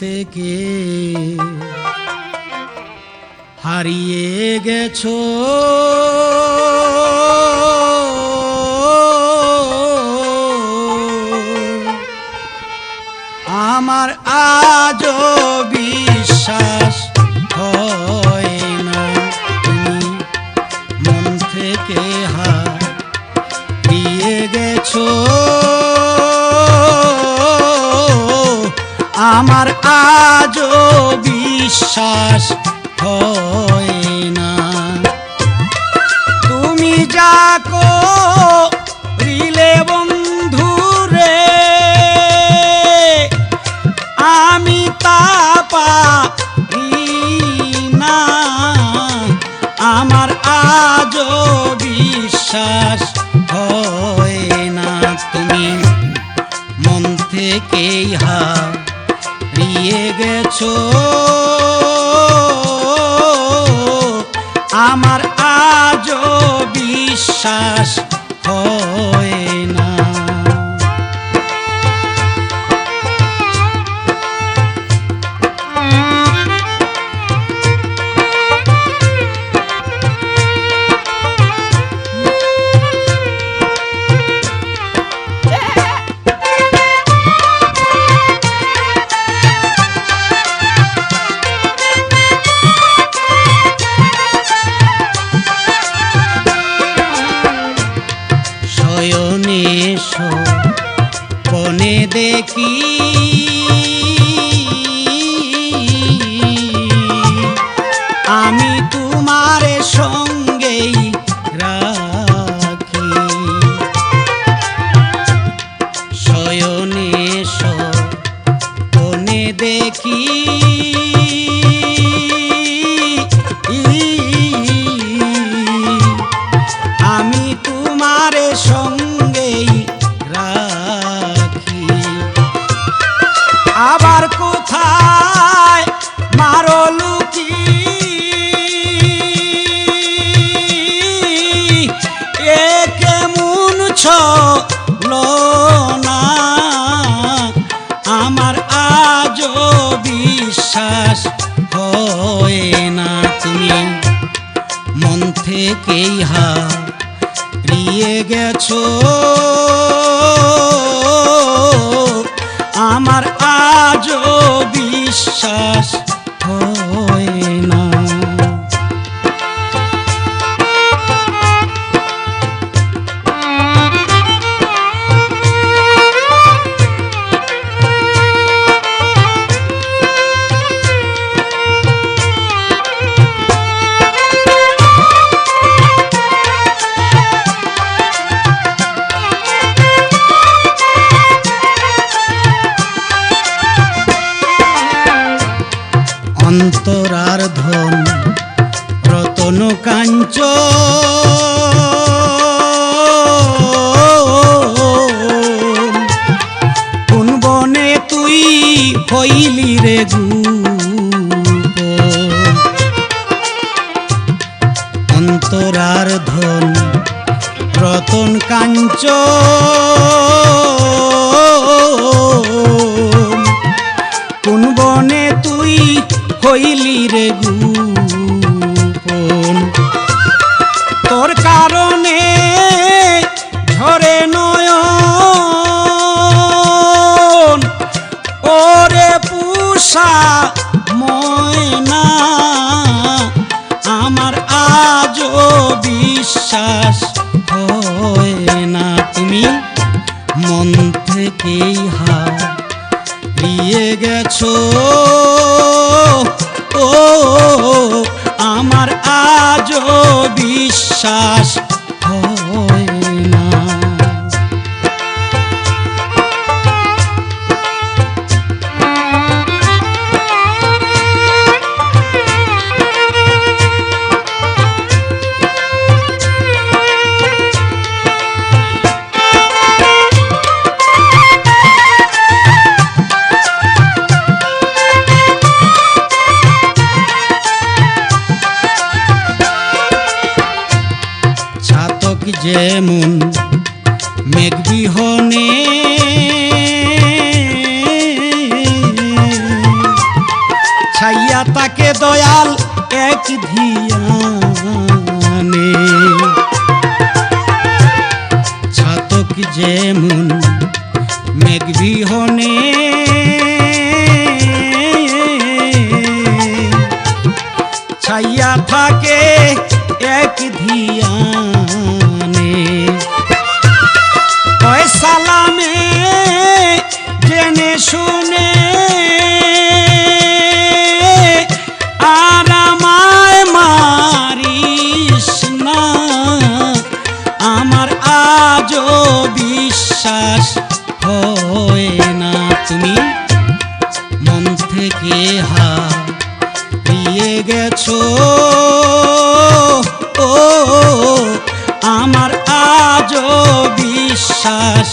থেকে হারিয়ে গেছো। আমার আজ বিশ্বাস হয় না তুমি মন থেকে হারিয়ে গেছো। আমার আজও বিশ্বাস হয় না। তুমি যাকো আমার আজও বিশ্বাস শয়নে পনে দেখি না। আমার আজও বিশ্বাস হয় না তুমি। মন থেকেই হারিয়ে গেছো। আমার আজও বিশ্বাস কোন বনে তুই হইলি রে গুপ অন্তরার ধন, রতন কাঞ্চ। কোন বনে তুই হইলি রে গুপন ওরে পুষা ময়না, আমার আজও বিশ্বাস হয় না তুমি মন থেকেই হারিয়ে গেছো। ও, আমার আজও বিশ্বাস যেমন মেঘ বিহনে। এক ধিয়ানে। ছাতক যেমন মেঘ বিহনে। ছাইয়া থাকে এক বিশ্বাস হয় না তুমি। মন থেকে হা দিয়ে গেছো। ও আমার আজও বিশ্বাস